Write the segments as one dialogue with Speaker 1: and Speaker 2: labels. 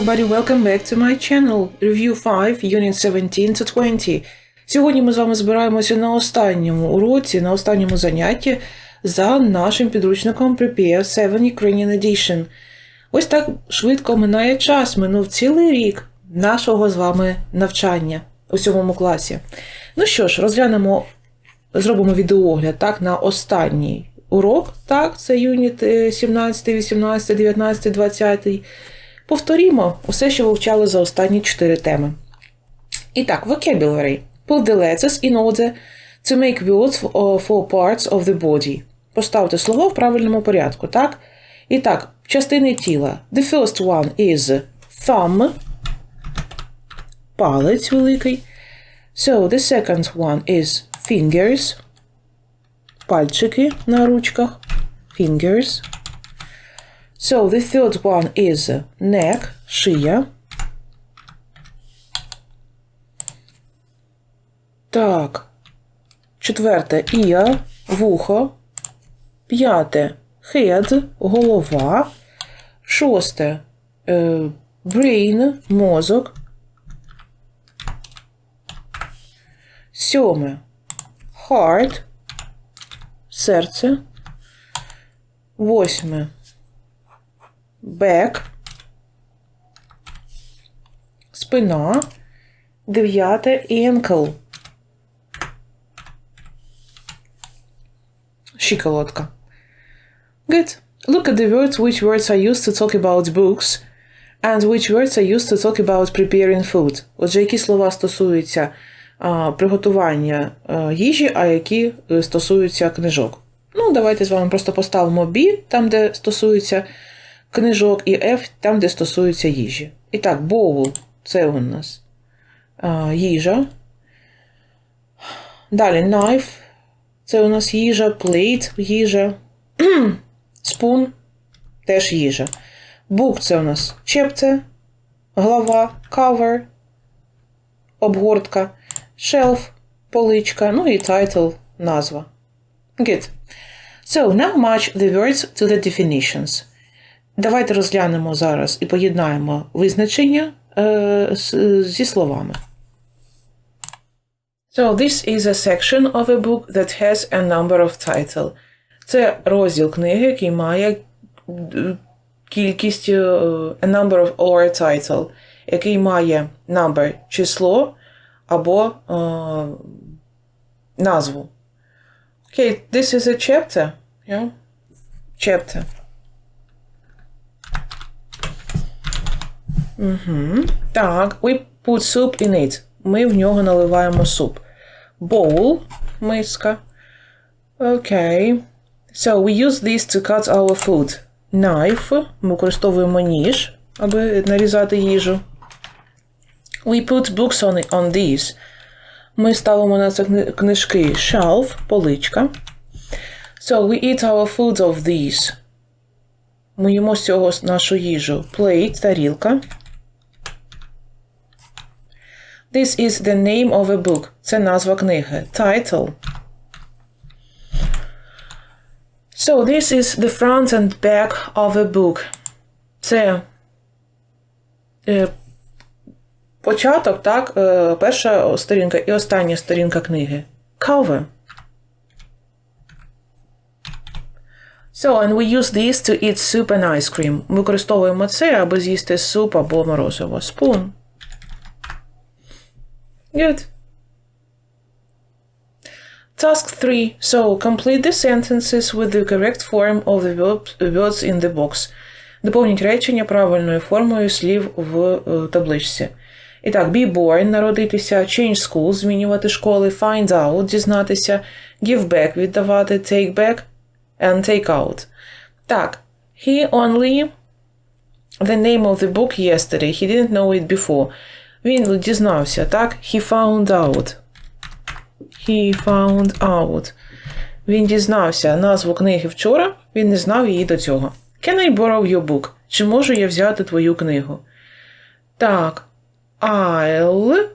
Speaker 1: everybody, welcome back to my channel. Review 5, Unit 17 to 20. Сьогодні ми з вами збираємося на останньому уроці, на останньому занятті за нашим підручником Prepare 7 Ukrainian Edition. Ось так швидко минає час, минув цілий рік нашого з вами навчання у сьомому класі. Ну що ж, розглянемо, зробимо відеоогляд так, на останній урок. Так, це юніт е, 17, 18, 19, 20. Повторімо усе, що вивчали за останні 4 теми. І так, vocabulary. Put the letters in order to make words for for parts of the body. Поставте слово в правильному порядку, так? І так, частини тіла. The first one is thumb. Палець великий. So, the second one is fingers. Пальчики на ручках. Fingers. So, the third one is neck, шия. Так. Четверте ear, вухо. П'яте head, голова. Шосте brain, мозок. Сьоме heart, серце. Восьме back, спина. Дев'яте ankle. Щиколотка. Good. Look at the words which words are used to talk about books and which words are used to talk about preparing food. Отже, які слова стосуються а, приготування а, їжі, а які е, стосуються книжок. Ну, давайте з вами просто поставимо B, там, де стосується книжок, і F, там, де стосується їжі. І так, bowl – це у нас а, їжа. Далі knife – це у нас їжа, plate – їжа. Spoon – теж їжа. Book – це у нас чепце, глава, cover, обгортка, shelf – поличка, ну і title – назва. Good. So, now match the words to the definitions. Давайте розглянемо зараз і поєднаємо визначення е, зі словами. So, this is a section of a book that has a number of title. Це розділ книги, який має е, кількість е, a number of or title, який має number число або е, назву. Okay, this is a chapter. Yeah? Chapter. Так, we put soup in it. Ми в нього наливаємо суп. Bowl – миска. Окей. So, we use this to cut our food. Knife – ми використовуємо ніж, аби нарізати їжу. We put books on, on these. Ми ставимо на це книжки. Shelf – поличка. So, we eat our food of these. Ми їмо з цього нашу їжу. Plate – тарілка. This is the name of a book. Це назва книги. Title. So, this is the front and back of a book. Це е, початок, так, е, перша сторінка і остання сторінка книги. Cover. So, and we use this to eat soup and ice cream. Використовуємо це, аби з'їсти суп або морозиво. Spoon. Good. Task 3. So, complete the sentences with the correct form of the verb- words in the box. Доповніть речення правильною формою слів в е, табличці. І так, be born – народитися, change school – змінювати школи, find out – дізнатися, give back – віддавати, take back and take out. Так, he only the name of the book yesterday. He didn't know it before. Він дізнався, так? He found out. He found out. Він дізнався назву книги вчора, він не знав її до цього. Can I borrow your book? Чи можу я взяти твою книгу? Так. I'll.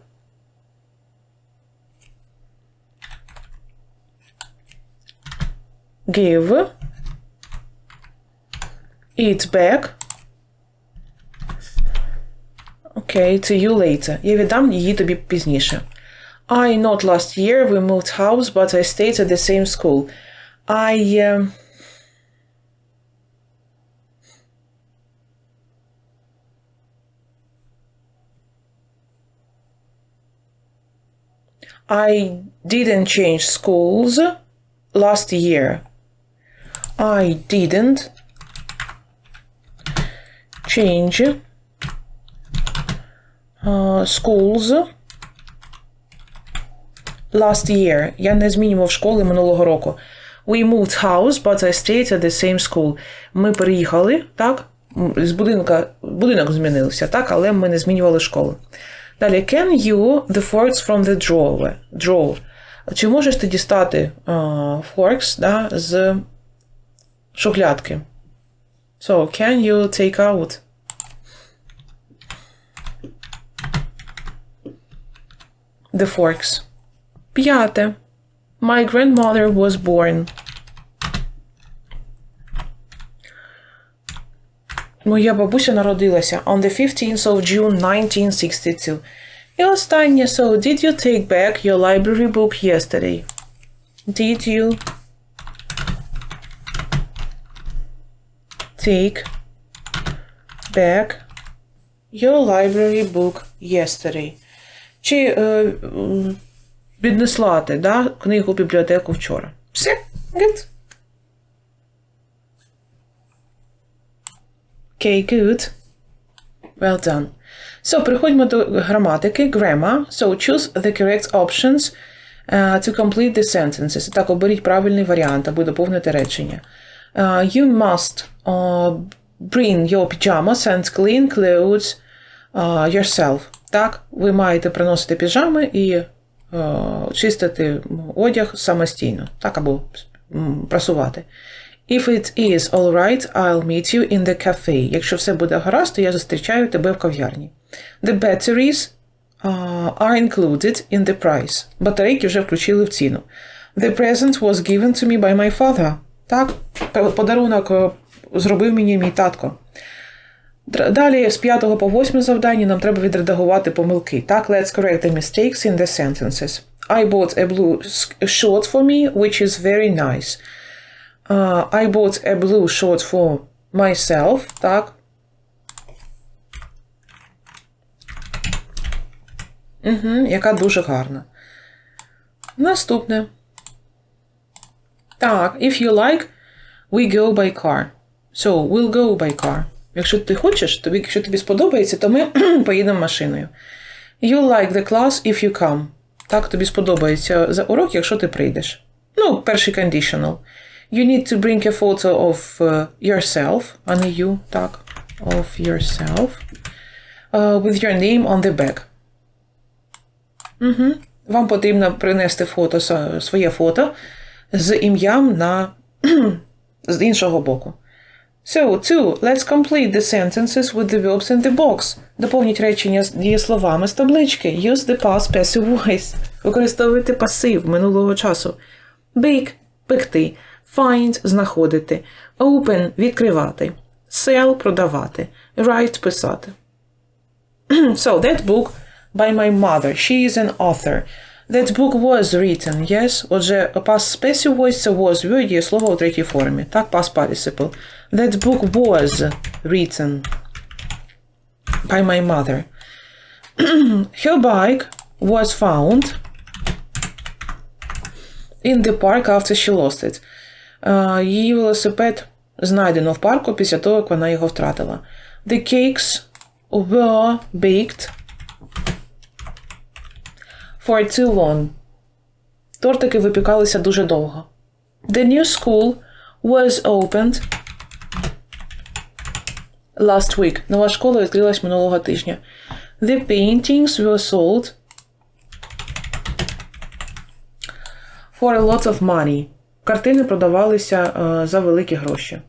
Speaker 1: Give. It back. Окей, це you later. Я віддам її тобі пізніше. I not last year we moved house, but I stayed at the same school. I um, I didn't change schools last year. I didn't change uh, schools last year. Я не змінював школи минулого року. We moved house, but I stayed at the same school. Ми переїхали, так? З будинка, будинок змінився, так, але ми не змінювали школу. Далі, can you the forks from the drawer? drawer? Чи можеш ти дістати uh, forks да, з шухлядки? So, can you take out? The forks. П'яте. My grandmother was born. Моя бабуся народилася on the 15th of June 1962. І останнє. So, did you take back your library book yesterday? Did you take back your library book yesterday? Чи е, віднесла ти да, книгу в бібліотеку вчора? Все, good. Okay, good. Well done. So, переходимо до граматики. Grammar. So, choose the correct options uh, to complete the sentences. Так, оберіть правильний варіант, аби доповнити речення. Uh, you must uh, bring your pajamas and clean clothes uh, yourself. Так, ви маєте приносити піжами і uh, чистити одяг самостійно. Так, або прасувати. If it is all right, I'll meet you in the cafe. Якщо все буде гаразд, то я зустрічаю тебе в кав'ярні. The batteries uh, are included in the price. Батарейки вже включили в ціну. The present was given to me by my father. Так, подарунок е, зробив мені мій татко. Далі з 5 по 8 завдання нам треба відредагувати помилки. Так, let's correct the mistakes in the sentences. I bought a blue s- shirt for me, which is very nice. Uh, I bought a blue shirt for myself. Так. Угу, яка дуже гарна. Наступне. Так, if you like, we go by car. So, we'll go by car. Якщо ти хочеш, тобі, якщо тобі сподобається, то ми поїдемо машиною. You like the class if you come. Так, тобі сподобається за урок, якщо ти прийдеш. Ну, перший conditional. You need to bring a photo of uh, yourself, а не you, так, of yourself, uh, with your name on the back. Угу. Вам потрібно принести фото, своє фото з ім'ям на з іншого боку. So, two, let's complete the sentences with the verbs in the box. Доповніть речення з дієсловами з таблички. Use the past passive voice. Використовуйте пасив минулого часу. Bake – пекти. Find – знаходити. Open – відкривати. Sell – продавати. Write – писати. so, that book by my mother. She is an author. That book was written, yes. Отже, past passive voice це was word слово у третій формі. Так, past participle. That book was written by my mother. Her bike was found in the park after she lost it. Е, Її велосипед знайдено в парку після того, як вона його втратила. The cakes were baked for too long. Тортики випікалися дуже довго. The new school was opened last week. Нова школа відкрилась минулого тижня. The paintings were sold for a lot of money. Картини продавалися е, за великі гроші.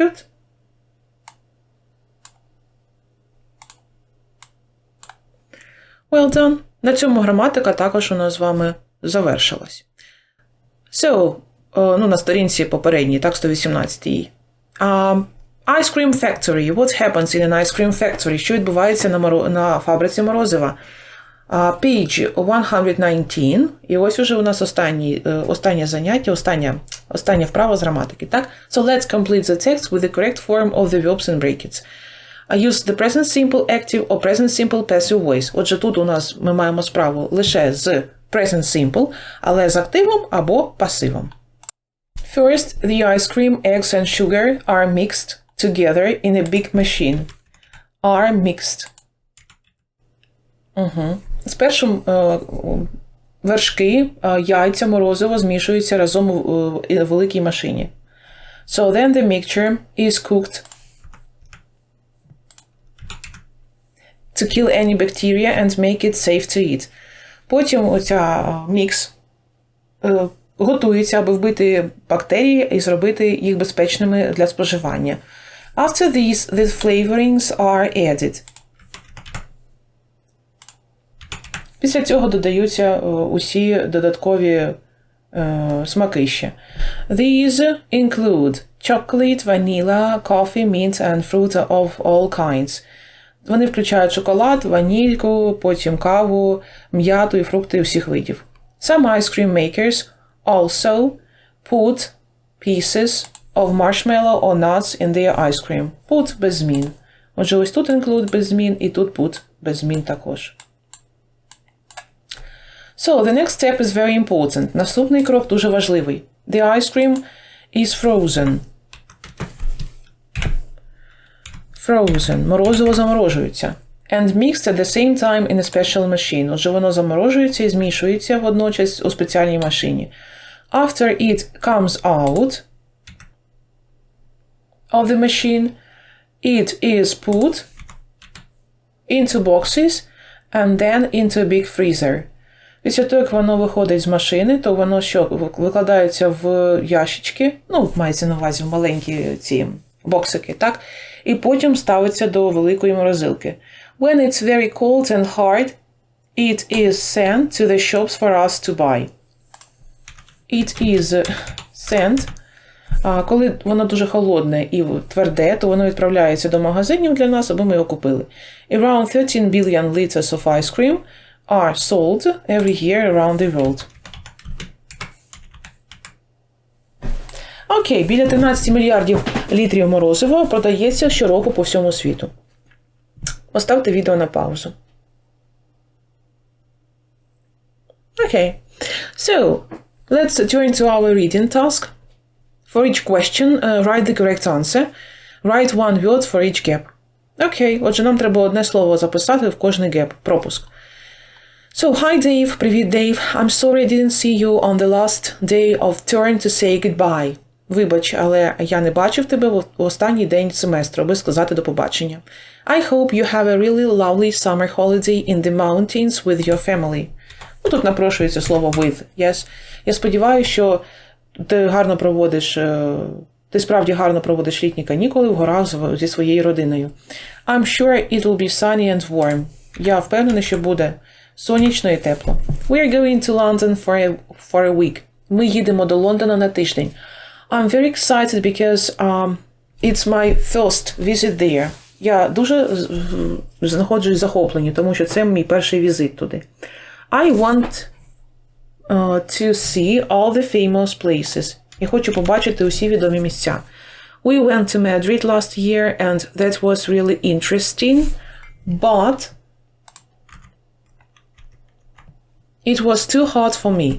Speaker 1: Good. Well done. На цьому граматика також у нас з вами завершилась. So, е, ну, на сторінці попередній, так, 118 А, Ice cream factory. What happens in an ice cream factory? Що відбувається на, моро... на фабриці морозива? А, Page 119. І ось уже у нас останні, е, останнє заняття, остання, остання вправа з граматики. Так? So let's complete the text with the correct form of the verbs and brackets. I use the present simple active or present simple passive voice. Отже, тут у нас ми маємо справу лише з present simple, але з активом або пасивом. First, the ice cream, eggs and sugar are mixed together in a big machine. Are mixed. Угу. Спершу е, вершки, е, яйця, морозиво змішуються разом е, великій машині. So then the mixture is cooked to kill any bacteria and make it safe to eat. Потім оця мікс готується, аби вбити бактерії і зробити їх безпечними для споживання. After this, the flavorings are added. Після цього додаються е, усі додаткові е, смаки ще. These include chocolate, vanilla, coffee, mint and fruit of all kinds. Вони включають шоколад, ванільку, потім каву, м'яту і фрукти усіх видів. Some ice cream makers also put pieces of marshmallow or nuts in their ice cream. Put без змін. Отже, ось тут include без змін і тут put без змін також. So, the next step is very important. Наступний крок дуже важливий. The ice cream is frozen. Frozen. Морозиво заморожується. And mixed at the same time in a special machine. Отже, воно заморожується і змішується водночас у спеціальній машині. After it comes out of the machine, it is put into boxes and then into a big freezer. Після того, як воно виходить з машини, то воно що викладається в ящички, ну, мається на увазі в маленькі ці боксики, так? І потім ставиться до великої морозилки. When it's very cold and hard, it is sent to the shops for us to buy. It is sent. А коли воно дуже холодне і тверде, то воно відправляється до магазинів для нас, аби ми його купили. Around 13 billion liters of ice cream are sold every year around the world. Окей, біля 13 мільярдів літрів морозива продається щороку по всьому світу. Поставте відео на паузу. Okay, so let's turn to our reading task. For each question, uh, write the correct answer. Write one word for each gap. Окей, отже, нам треба одне слово записати в кожний геп. Пропуск. So, hi Dave, привіт, Dave. I'm sorry I didn't see you on the last day of turn to say goodbye. Вибач, але я не бачив тебе в останній день семестру, аби сказати до побачення. I hope you have a really lovely summer holiday in the mountains with your family. Ну, тут напрошується слово with, yes. Я сподіваюся, що ти гарно проводиш, ти справді гарно проводиш літні канікули в горах зі своєю родиною. I'm sure it will be sunny and warm. Я впевнена, що буде сонячно і тепло. We are going to London for a, for a week. Ми їдемо до Лондона на тиждень. I'm very excited because um, it's my first visit there. Я дуже знаходжусь захоплені, тому що це мій перший візит туди. I want to see all the famous places. Я хочу побачити усі відомі місця. We went to Madrid last year and that was really interesting, but It was too hot for me.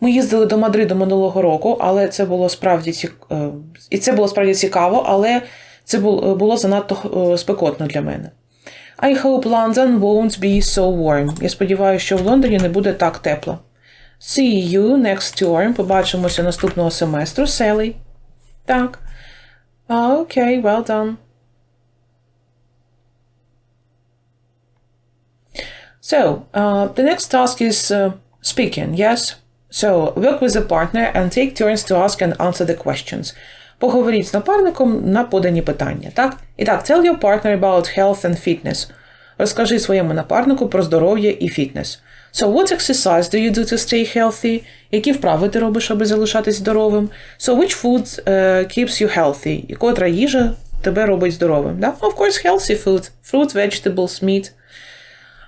Speaker 1: Ми їздили до Мадриду минулого року, але це було справді цік... і це було справді цікаво, але це було занадто спекотно для мене. I hope London won't be so warm. Я сподіваюся, що в Лондоні не буде так тепло. See you next term. Побачимося наступного семестру, Sally. Так. Окей, okay, well done. So, uh, the next task is uh, speaking, yes? So, work with a partner and take turns to ask and answer the questions. Поговоріть з напарником на подані питання, так? І так, tell your partner about health and fitness. Розкажи своєму напарнику про здоров'я і фітнес. So, what exercise do you do to stay healthy? Які вправи ти робиш, аби залишатись здоровим? So, which food uh, keeps you healthy? І котра їжа тебе робить здоровим. Да? Of course, healthy food. Fruit, vegetables, meat,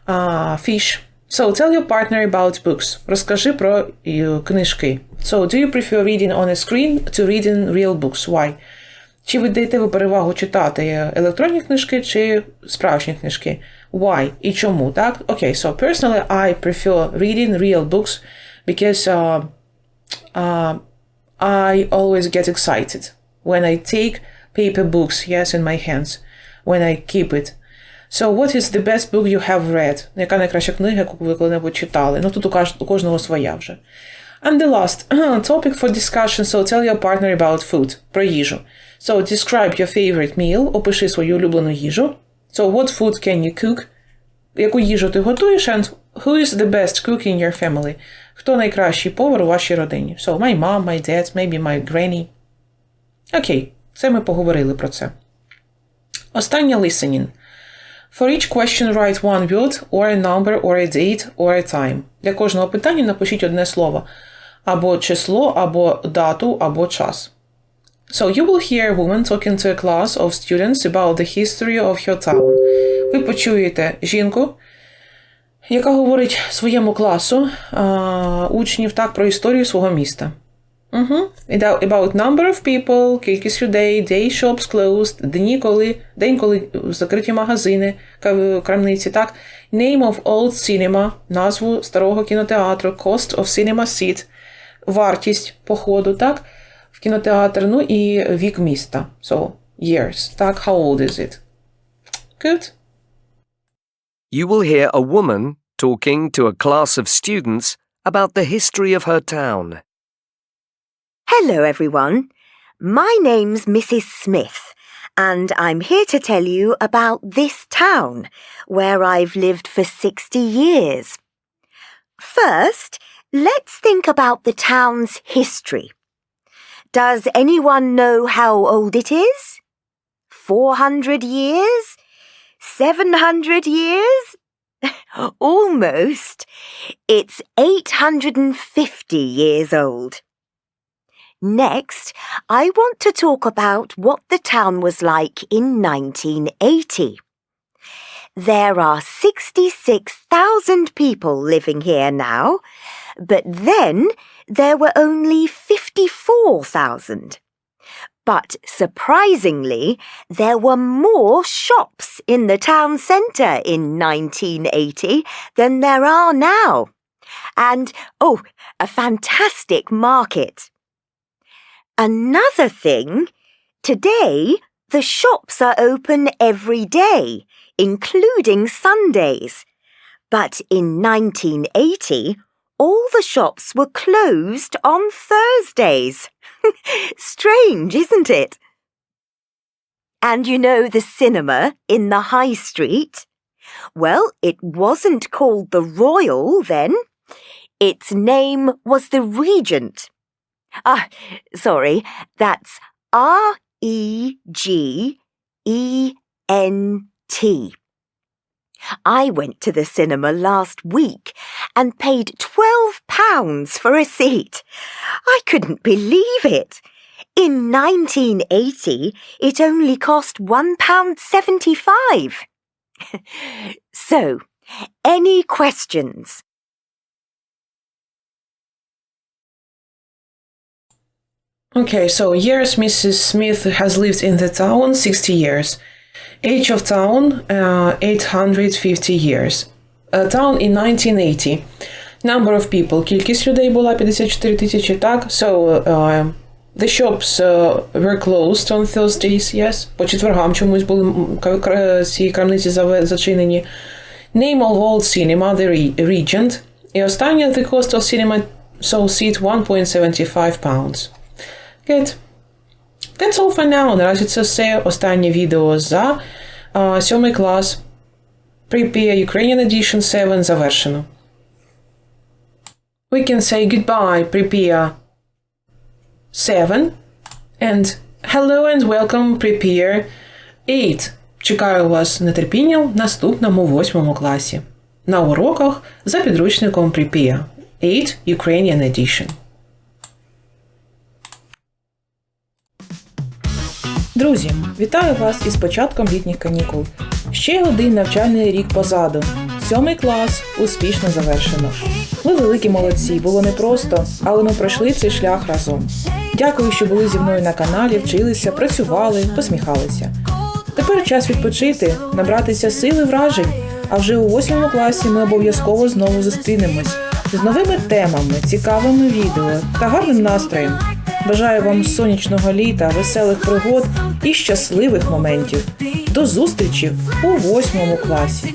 Speaker 1: uh, fish. So, tell your partner about books. Розкажи про е, книжки. So, do you prefer reading on a screen to reading real books? Why? Чи ви даєте ви перевагу читати електронні книжки чи справжні книжки? Why? І чому? Так? Окей, okay, so personally I prefer reading real books because uh, uh, I always get excited when I take paper books, yes, in my hands, when I keep it. So, what is the best book you have read? Яка найкраща книга, яку ви коли-небудь читали? Ну, тут у, кожного своя вже. And the last topic for discussion, so tell your partner about food. Про їжу. So, describe your favorite meal, опиши свою улюблену їжу. So, what food can you cook? Яку їжу ти готуєш? And who is the best cook in your family? Хто найкращий повар у вашій родині? So, my mom, my dad, maybe my granny. Окей, okay. це ми поговорили про це. Останнє listening. For each question write one word, or a number, or a date, or a time. Для кожного питання напишіть одне слово. Або число, або дату, або час. So you will hear a woman talking to a class of students about the history of her town. Ви почуєте жінку, яка говорить своєму класу а, учнів так про історію свого міста. Угу. About number of people, кількість людей, day shops closed, дні, коли, день, коли закриті магазини, крамниці, так? Name of old cinema, назву старого кінотеатру, cost of cinema seat, вартість походу, так? В кінотеатр, ну і вік міста. So, years, так? How old is it? Good.
Speaker 2: You will hear a woman talking to a class of students about the history of her town.
Speaker 3: Hello, everyone. My name's Mrs. Smith, and I'm here to tell you about this town where I've lived for 60 years. First, let's think about the town's history. Does anyone know how old it is? 400 years? 700 years? Almost. It's 850 years old. Next, I want to talk about what the town was like in 1980. There are 66,000 people living here now, but then there were only 54,000. But surprisingly, there were more shops in the town centre in 1980 than there are now. And, oh, a fantastic market. Another thing, today the shops are open every day, including Sundays. But in 1980, all the shops were closed on Thursdays. Strange, isn't it? And you know the cinema in the high street? Well, it wasn't called the Royal then. Its name was the Regent. Ah, sorry, that's R E G E N T. I went to the cinema last week and paid £12 for a seat. I couldn't believe it. In 1980, it only cost £1.75. so, any questions?
Speaker 1: Okay, so years Mrs. Smith has lived in the town 60 years. Age of town uh, 850 years. Uh, town in 1980. Number of people. Кількість людей була 54 тисячі, так? So, uh, the shops uh, were closed on Thursdays, yes. По четвергам чомусь були м, кра- кра- ці крамниці заве- зачинені. Name of old cinema, the Re- Regent. І останнє, the cost of cinema, so seat 1.75 pounds. Good. That's all for now. Наразі це все. Останнє відео за а, сьомий клас. Prepare Ukrainian Edition 7 завершено. We can say goodbye, Prepare 7. And hello and welcome, Prepare 8. Чекаю вас нетерпінням в наступному восьмому класі. На уроках за підручником Prepare 8 Ukrainian Edition. Друзі, вітаю вас із початком літніх канікул. Ще один навчальний рік позаду. Сьомий клас успішно завершено. Ви великі молодці, було непросто, але ми пройшли цей шлях разом. Дякую, що були зі мною на каналі, вчилися, працювали, посміхалися. Тепер час відпочити, набратися сили вражень. А вже у восьмому класі ми обов'язково знову зустрінемось з новими темами, цікавими відео та гарним настроєм. Бажаю вам сонячного літа, веселих пригод і щасливих моментів. До зустрічі у восьмому класі.